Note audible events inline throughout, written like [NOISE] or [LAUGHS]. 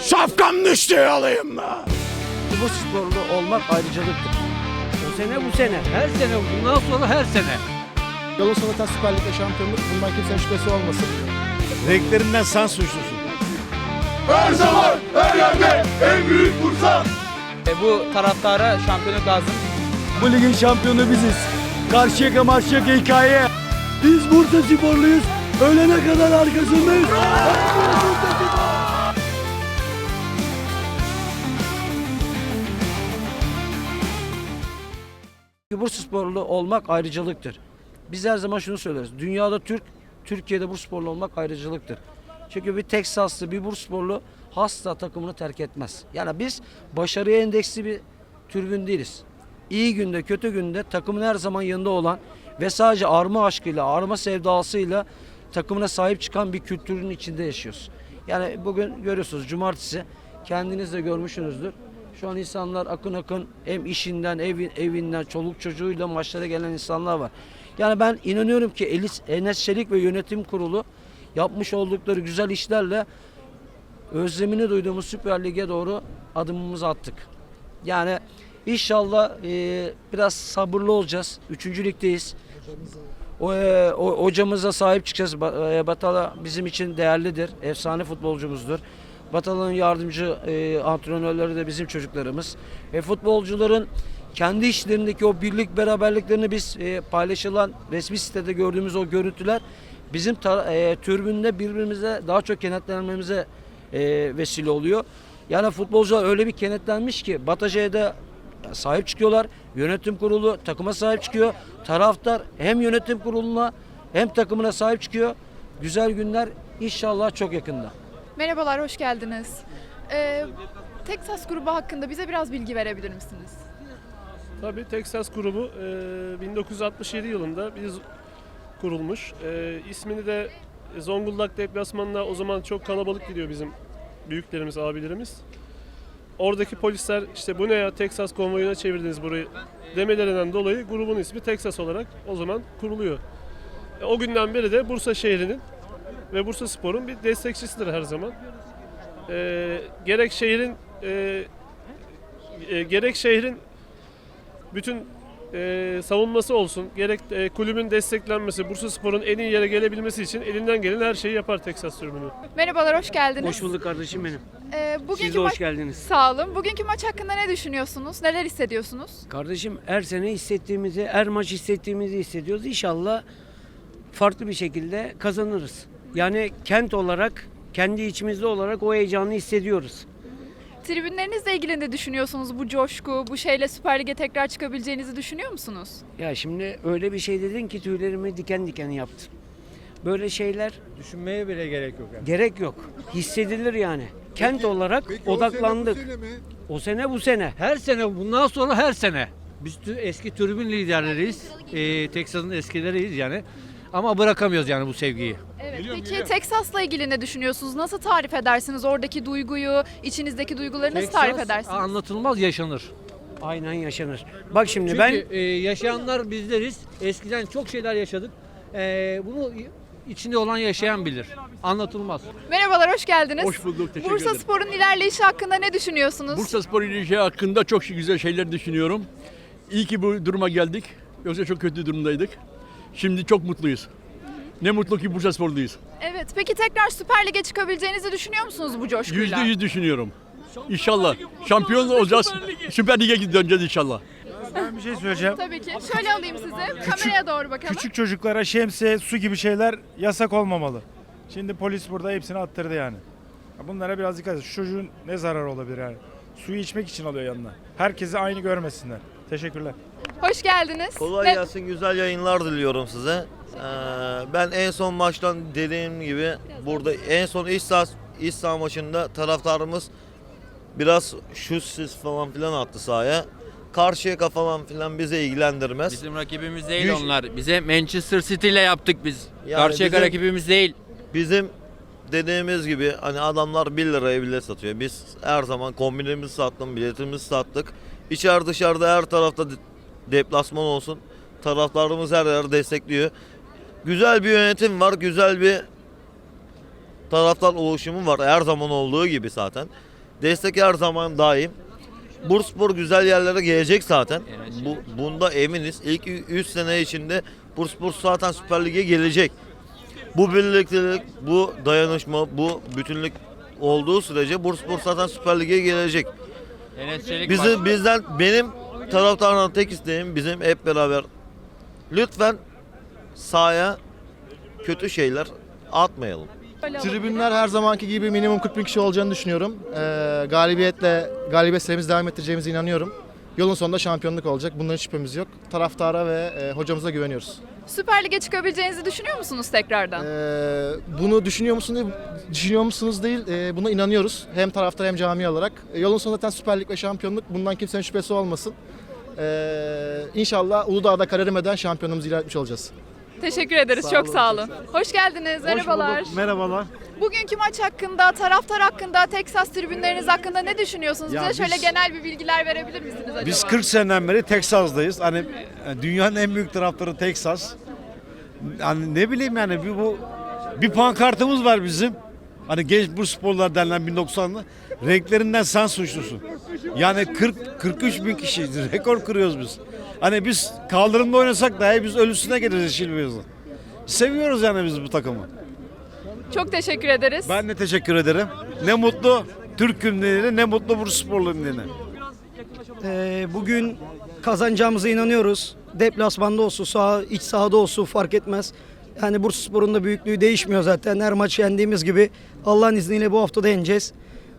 Şapkam düştü alayım mı? Bu sporlu olmak ayrıcalıktır. Bu sene bu sene. Her sene bundan sonra her sene. Galatasaray Süper Lig'de şampiyonluk bundan kimsenin şüphesi olmasın. Renklerinden sen suçlusun. Her zaman, her yerde en büyük Bursa. E, bu taraftara şampiyonluk lazım. Bu ligin şampiyonu biziz. Karşıyaka marşıyaka hikaye. Biz Bursa sporluyuz. Ölene kadar arkasındayız. Bursa sporlu olmak ayrıcalıktır. Biz her zaman şunu söyleriz. Dünyada Türk, Türkiye'de Bursa sporlu olmak ayrıcalıktır. Çünkü bir Teksaslı, bir Bursa sporlu hasta takımını terk etmez. Yani biz başarıya endeksli bir türbün değiliz. İyi günde, kötü günde takımın her zaman yanında olan ve sadece arma aşkıyla, arma sevdasıyla takımına sahip çıkan bir kültürün içinde yaşıyoruz. Yani bugün görüyorsunuz cumartesi kendiniz de görmüşsünüzdür. Şu an insanlar akın akın hem işinden, evin, evinden, çoluk çocuğuyla maçlara gelen insanlar var. Yani ben inanıyorum ki Elis, Enes Çelik ve yönetim kurulu yapmış oldukları güzel işlerle özlemini duyduğumuz Süper Lig'e doğru adımımızı attık. Yani inşallah e, biraz sabırlı olacağız. Üçüncü ligdeyiz. O, e, o hocamıza sahip çıkacağız. E, Batala bizim için değerlidir. Efsane futbolcumuzdur. Batala'nın yardımcı e, antrenörleri de bizim çocuklarımız. Ve futbolcuların kendi işlerindeki o birlik beraberliklerini biz e, paylaşılan resmi sitede gördüğümüz o görüntüler bizim e, türbünde birbirimize daha çok kenetlenmemize e, vesile oluyor. Yani futbolcular öyle bir kenetlenmiş ki Bataja'ya da sahip çıkıyorlar. Yönetim kurulu takıma sahip çıkıyor. Taraftar hem yönetim kuruluna hem takımına sahip çıkıyor. Güzel günler inşallah çok yakında. Merhabalar, hoş geldiniz. Ee, Texas grubu hakkında bize biraz bilgi verebilir misiniz? Tabii Texas grubu e, 1967 yılında biz kurulmuş. E, ismini de Zonguldak deplasmanına o zaman çok kalabalık gidiyor bizim büyüklerimiz, abilerimiz. Oradaki polisler işte bu ne ya Texas konvoyuna çevirdiniz burayı demelerinden dolayı grubun ismi Texas olarak o zaman kuruluyor. E, o günden beri de Bursa şehrinin ve Bursa Spor'un bir destekçisidir her zaman. E, gerek şehrin e, e, gerek şehrin bütün e, savunması olsun, gerek e, kulübün desteklenmesi, Bursa Spor'un en iyi yere gelebilmesi için elinden gelen her şeyi yapar Texas tribünü. Merhabalar, hoş geldiniz. Hoş bulduk kardeşim benim. Ee, bugünkü Siz de maç... hoş geldiniz. Sağ olun. Bugünkü maç hakkında ne düşünüyorsunuz? Neler hissediyorsunuz? Kardeşim her sene hissettiğimizi, her maç hissettiğimizi hissediyoruz. İnşallah farklı bir şekilde kazanırız. Yani kent olarak, kendi içimizde olarak o heyecanı hissediyoruz. Tribünlerinizle ilgili ne düşünüyorsunuz? Bu coşku, bu şeyle Süper Lig'e tekrar çıkabileceğinizi düşünüyor musunuz? Ya şimdi öyle bir şey dedin ki tüylerimi diken diken yaptı. Böyle şeyler Düşünmeye bile gerek yok. Yani. gerek yok. Hissedilir yani. Kent olarak odaklandık. O sene bu sene. Her sene bundan sonra her sene. Biz tü- eski tribün liderleriyiz. Ee, Texas'ın eskileriyiz yani. Ama bırakamıyoruz yani bu sevgiyi. Evet. Peki Texas'la ilgili ne düşünüyorsunuz? Nasıl tarif edersiniz oradaki duyguyu, içinizdeki duyguları nasıl tarif edersiniz? Anlatılmaz yaşanır. Aynen yaşanır. Bak şimdi Çünkü ben e, yaşayanlar bizleriz. Eskiden çok şeyler yaşadık. Ee, bunu içinde olan yaşayan bilir. Anlatılmaz. Merhabalar, hoş geldiniz. Hoş bulduk, teşekkür Bursa ederim. Spor'un ilerleyişi hakkında ne düşünüyorsunuz? Bursa Spor ilişki hakkında çok güzel şeyler düşünüyorum. İyi ki bu duruma geldik. Yoksa çok kötü durumdaydık. Şimdi çok mutluyuz. Ne mutlu ki Bursa Sporluyuz. Evet. Peki tekrar Süper Lig'e çıkabileceğinizi düşünüyor musunuz bu coşkuyla? Yüzde yüz düşünüyorum. İnşallah. Şampiyon olacağız. Süper Lig'e döneceğiz inşallah. Ben bir şey söyleyeceğim. Tabii ki. Şöyle alayım sizi. Kameraya doğru bakalım. Küçük çocuklara şemsiye, su gibi şeyler yasak olmamalı. Şimdi polis burada hepsini attırdı yani. Ya Bunlara biraz dikkat et. Şu çocuğun ne zararı olabilir yani? Suyu içmek için alıyor yanına. Herkesi aynı görmesinler. Teşekkürler. Hoş geldiniz. Kolay Ne- gelsin, güzel yayınlar diliyorum size. Ee, ben en son maçtan dediğim gibi burada en son iç saha, iç saha maçında taraftarımız biraz şu sis falan filan attı sahaya. Karşıya falan filan bize ilgilendirmez. Bizim rakibimiz değil Güç- onlar. Bize Manchester City ile yaptık biz. Yani Karşıyaka bizim- rakibimiz değil. Bizim dediğimiz gibi hani adamlar 1 liraya bilet satıyor. Biz her zaman kombinemizi sattık, biletimizi sattık. İçer dışarıda her tarafta de- deplasman olsun. Taraftarımız her yer destekliyor. Güzel bir yönetim var, güzel bir taraftar oluşumu var her zaman olduğu gibi zaten. Destek her zaman daim. Bursaspor güzel yerlere gelecek zaten. Bu, bunda eminiz. İlk 3 sene içinde Bursaspor zaten Süper Lig'e gelecek. Bu birliktelik, bu dayanışma, bu bütünlük olduğu sürece Bursaspor zaten Süper Lig'e gelecek. Bizi bizden benim taraftardan tek isteğim bizim hep beraber lütfen sahaya kötü şeyler atmayalım. Tribünler her zamanki gibi minimum 40 bin kişi olacağını düşünüyorum. Ee, galibiyetle, galibiyet serimizi devam ettireceğimize inanıyorum. Yolun sonunda şampiyonluk olacak. Bundan hiç şüphemiz yok. Taraftara ve e, hocamıza güveniyoruz. Süper Lig'e çıkabileceğinizi düşünüyor musunuz tekrardan? Ee, bunu düşünüyor musunuz, düşünüyor musunuz değil, e, buna inanıyoruz. Hem taraftar hem cami olarak. E, yolun sonunda zaten Süper Lig ve şampiyonluk. Bundan kimsenin şüphesi olmasın. Ee, inşallah Uludağ'da kar erimeden şampiyonumuzu ilan etmiş olacağız. Teşekkür ederiz. Sağ çok olun, sağ olun. Hoş geldiniz. Merhabalar. Merhabalar. Bugünkü maç hakkında, taraftar hakkında, Texas tribünleriniz hakkında ne düşünüyorsunuz? Ya Bize şöyle biz- genel bir bilgiler verebilir misiniz acaba? Biz 40 seneden beri Teksas'dayız. Hani dünyanın en büyük taraftarı Teksas. Hani ne bileyim yani bir bu bir pankartımız var bizim. Hani genç Bursasporlar denilen 1990'lı. Renklerinden sen suçlusun. Yani 40 43 bin kişi [LAUGHS] rekor kırıyoruz biz. Hani biz kaldırımda oynasak dahi biz ölüsüne geliriz Yeşilbeyaz'ın. Seviyoruz yani biz bu takımı. Çok teşekkür ederiz. Ben de teşekkür ederim. Ne mutlu Türk günlerine ne mutlu Bursasporlu günlerine. Ee, bugün kazanacağımıza inanıyoruz. Deplasmanda olsun, saha, iç sahada olsun fark etmez. Yani Bursaspor'un da büyüklüğü değişmiyor zaten. Her maç yendiğimiz gibi Allah'ın izniyle bu hafta da yeneceğiz.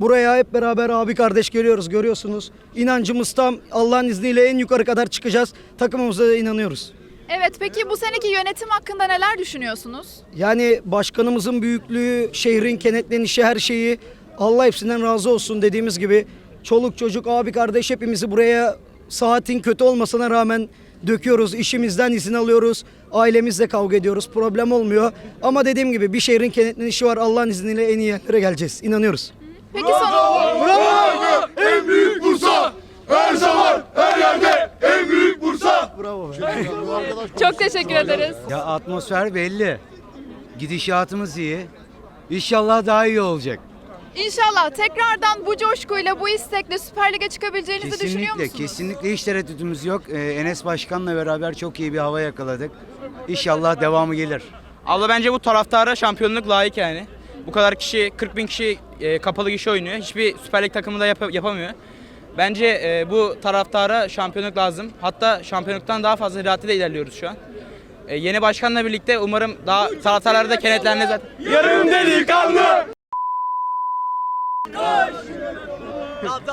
Buraya hep beraber abi kardeş geliyoruz görüyorsunuz. İnancımız tam Allah'ın izniyle en yukarı kadar çıkacağız. Takımımıza da inanıyoruz. Evet peki bu seneki yönetim hakkında neler düşünüyorsunuz? Yani başkanımızın büyüklüğü, şehrin kenetlenişi her şeyi Allah hepsinden razı olsun dediğimiz gibi çoluk çocuk abi kardeş hepimizi buraya saatin kötü olmasına rağmen döküyoruz. işimizden izin alıyoruz. Ailemizle kavga ediyoruz. Problem olmuyor. Ama dediğim gibi bir şehrin kenetlenişi var. Allah'ın izniyle en iyi yerlere geleceğiz. İnanıyoruz. Peki son En büyük Bursa. Her zaman her yerde en büyük Bursa. çok teşekkür ederiz. Ya atmosfer belli. Gidişatımız iyi. İnşallah daha iyi olacak. İnşallah tekrardan bu coşkuyla, bu istekle Süper Lig'e çıkabileceğinizi düşünüyor musunuz? kesinlikle hiç tereddütümüz yok. Ee, Enes Başkan'la beraber çok iyi bir hava yakaladık. İnşallah devamı gelir. Abla bence bu taraftara şampiyonluk layık yani. Bu kadar kişi, 40 bin kişi e, kapalı kişi oynuyor. Hiçbir Süper Lig takımı da yap- yapamıyor. Bence e, bu taraftara şampiyonluk lazım. Hatta şampiyonluktan daha fazla de ilerliyoruz şu an. E, yeni başkanla birlikte umarım daha taraftarlar da kenetlendi zaten. Yarım delikanlı.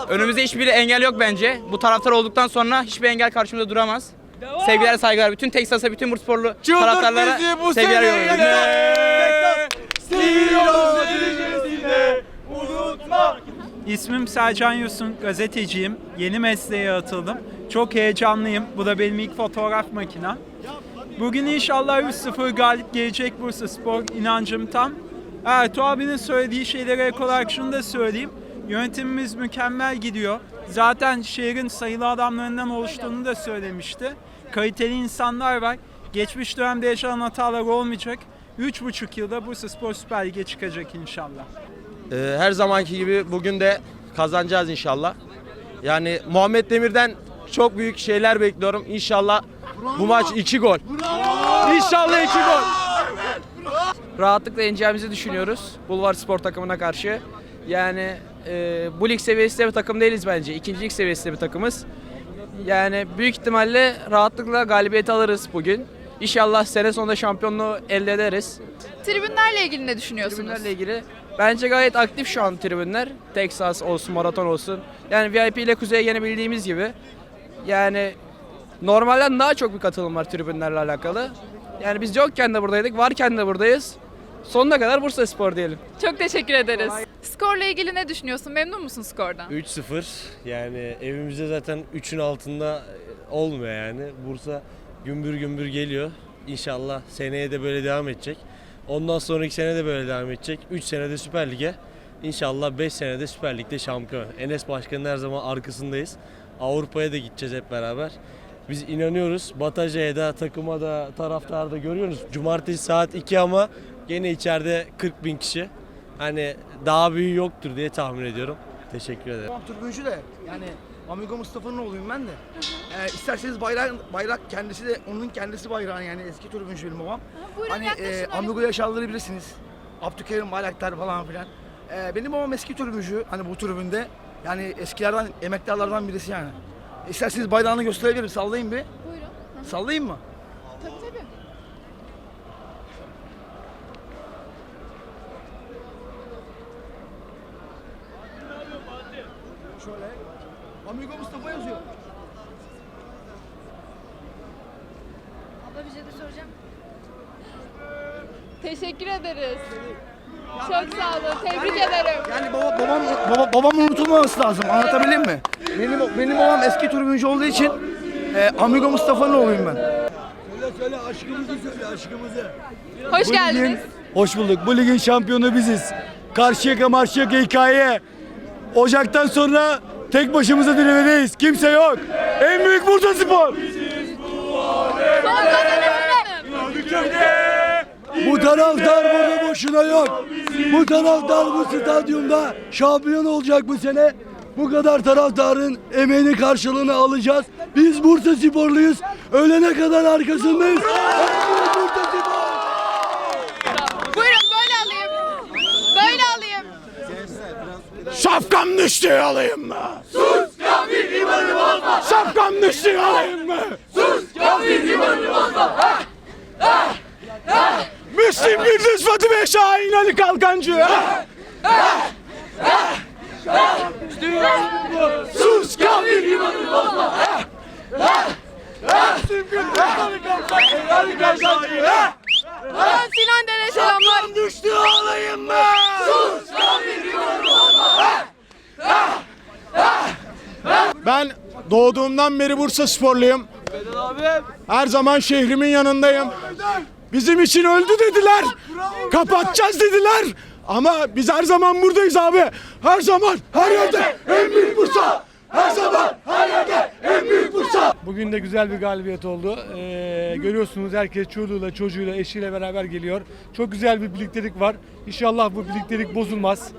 Önümüzde hiçbir engel yok bence. Bu taraftar olduktan sonra hiçbir engel karşımıza duramaz. Sevgiler saygılar. Bütün Texas'a, bütün Bursasporlu taraftarlara sevgiler yolluyorum. İsmim Selcan Yusun, gazeteciyim. Yeni mesleğe atıldım. Çok heyecanlıyım. Bu da benim ilk fotoğraf makinem. Bugün inşallah 3-0 galip gelecek Bursa Spor inancım tam. Ertuğ abinin söylediği şeylere ek olarak şunu da söyleyeyim. Yönetimimiz mükemmel gidiyor. Zaten şehrin sayılı adamlarından oluştuğunu da söylemişti. Kaliteli insanlar var. Geçmiş dönemde yaşanan hatalar olmayacak. 3,5 yılda Bursa Spor Süper Lig'e çıkacak inşallah. Ee, her zamanki gibi bugün de kazanacağız inşallah. Yani Muhammed Demir'den çok büyük şeyler bekliyorum. İnşallah bu maç 2 gol. İnşallah 2 gol. Rahatlıkla yeneceğimizi düşünüyoruz Bulvar Spor takımına karşı. Yani e, bu lig seviyesinde bir takım değiliz bence. İkincilik seviyesinde bir takımız. Yani büyük ihtimalle rahatlıkla galibiyet alırız bugün. İnşallah sene sonunda şampiyonluğu elde ederiz. Tribünlerle ilgili ne düşünüyorsunuz? Tribünlerle ilgili bence gayet aktif şu an tribünler. Texas olsun, maraton olsun. Yani VIP ile Kuzey'e yenebildiğimiz gibi. Yani normalden daha çok bir katılım var tribünlerle alakalı. Yani biz yokken de buradaydık, varken de buradayız. Sonuna kadar Bursa Spor diyelim. Çok teşekkür ederiz. Skorla ilgili ne düşünüyorsun? Memnun musun skordan? 3-0 yani evimizde zaten 3'ün altında olmuyor yani. Bursa gümbür gümbür geliyor. İnşallah seneye de böyle devam edecek. Ondan sonraki sene de böyle devam edecek. 3 senede Süper Lig'e. İnşallah 5 senede Süper Lig'de şampiyon. Enes Başkan'ın her zaman arkasındayız. Avrupa'ya da gideceğiz hep beraber. Biz inanıyoruz. Bataja'ya da, takıma da, taraftarda görüyoruz. Cumartesi saat 2 ama gene içeride 40 bin kişi. Hani daha büyüğü yoktur diye tahmin ediyorum. Teşekkür ederim. Tribüncü de yani Amigo Mustafa'nın oğluyum ben de. Ee, isterseniz bayrak, bayrak kendisi de onun kendisi bayrağı yani eski tribüncü benim babam. Buyurun Hani yaklaşın e, öyle. Amigo yaşarları bilirsiniz. Abdülkerim Bayraktar falan filan. Ee, benim babam eski tribüncü hani bu tribünde. Yani eskilerden, emektarlardan birisi yani. İsterseniz bayrağını gösterebilirim. Sallayayım bir. Buyurun. Hı hı. Sallayayım mı? Tabii tabii. Şöyle. Amigo Mustafa yazıyor. Abla bir şey de soracağım. Teşekkür ederiz. Çok sağ olun. Tebrik ederim. Yani baba, babam, baba, babamın unutulmaması lazım. Anlatabildim mi? Benim, benim babam eski tribüncü olduğu için e, Amigo Mustafa'nın oğluyum ben. Söyle söyle aşkımızı söyle aşkımızı. Hoş geldiniz. Hoş bulduk. Bu ligin şampiyonu biziz. Karşıyaka marşıyaka hikaye. Ocaktan sonra tek başımıza diremedeyiz. Kimse yok. En büyük Bursa Spor. Bu taraftar burada boşuna yok. Bu taraftar bu stadyumda şampiyon olacak bu sene. Bu kadar taraftarın emeğini karşılığını alacağız. Biz Bursa Sporluyuz. Ölene kadar arkasındayız. Bursa Spor. Buyurun böyle alayım. Böyle alayım. Şapkam düştü alayım mı? Sus kafir imanı bozma. Şapkam düştü alayım mı? Sus kafir imanı bozma. Müslüm Gündüz Fatime Şahin Ali Kalkancı. Sus kafir imanı bozma. Müslüm Gündüz Ali Kalkancı. Aman Sinan Dere selamlar. Şapkam düştü alayım mı? Sus kafir imanı bozma. Ben doğduğumdan beri Bursa sporluyum. Her zaman şehrimin yanındayım. Bizim için öldü dediler. Kapatacağız dediler. Ama biz her zaman buradayız abi. Her zaman, her yerde en büyük Bursa. Her zaman, her yerde en büyük Bursa. Bugün de güzel bir galibiyet oldu. Ee, görüyorsunuz herkes çoluğuyla, çocuğuyla, eşiyle beraber geliyor. Çok güzel bir birliktelik var. İnşallah bu birliktelik bozulmaz.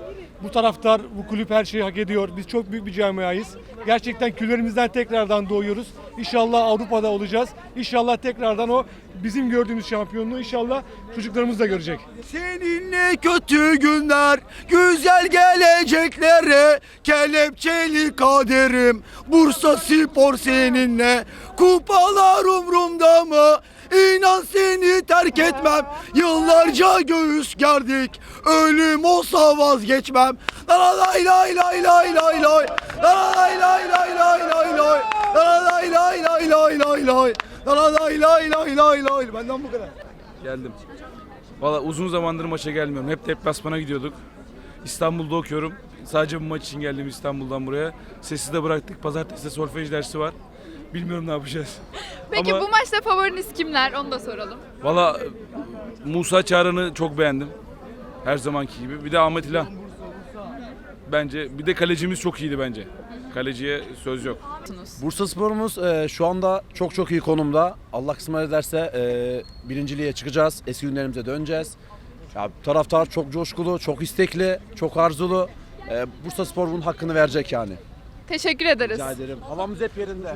Bu taraftar, bu kulüp her şeyi hak ediyor. Biz çok büyük bir camiayız. Gerçekten küllerimizden tekrardan doğuyoruz. İnşallah Avrupa'da olacağız. İnşallah tekrardan o bizim gördüğümüz şampiyonluğu inşallah çocuklarımız da görecek. Seninle kötü günler, güzel geleceklere, kelepçeli kaderim, Bursa Spor seninle, kupalar umrumda mı? İnan seni terk etmem, yıllarca göğüs gerdik, ölüm olsa vazgeçmem. La lay lay lay lay lay lay, la lay lay lay lay lay lay, la lay lay lay lay lay lay, la lay lay lay lay lay. Benden bu kadar. Geldim. Valla uzun zamandır maça gelmiyorum. Hep deplasmana gidiyorduk. İstanbul'da okuyorum. Sadece bu maç için geldim İstanbul'dan buraya. Sesi de bıraktık. Pazartesi solfej dersi var. Bilmiyorum ne yapacağız. Peki Ama- bu maçta favoriniz kimler? Onu da soralım. Valla Musa Çağran'ı çok beğendim. Her zamanki gibi. Bir de Ahmet İlhan. Bence. Bir de kalecimiz çok iyiydi bence. Kaleciye söz yok. Bursa Spor'umuz e, şu anda çok çok iyi konumda. Allah kısmet ederse e, birinciliğe çıkacağız. Eski günlerimize döneceğiz. Ya, taraftar çok coşkulu, çok istekli, çok arzulu. E, Bursa Spor bunun hakkını verecek yani. Teşekkür ederiz. Rica ederim. Havamız hep yerinde.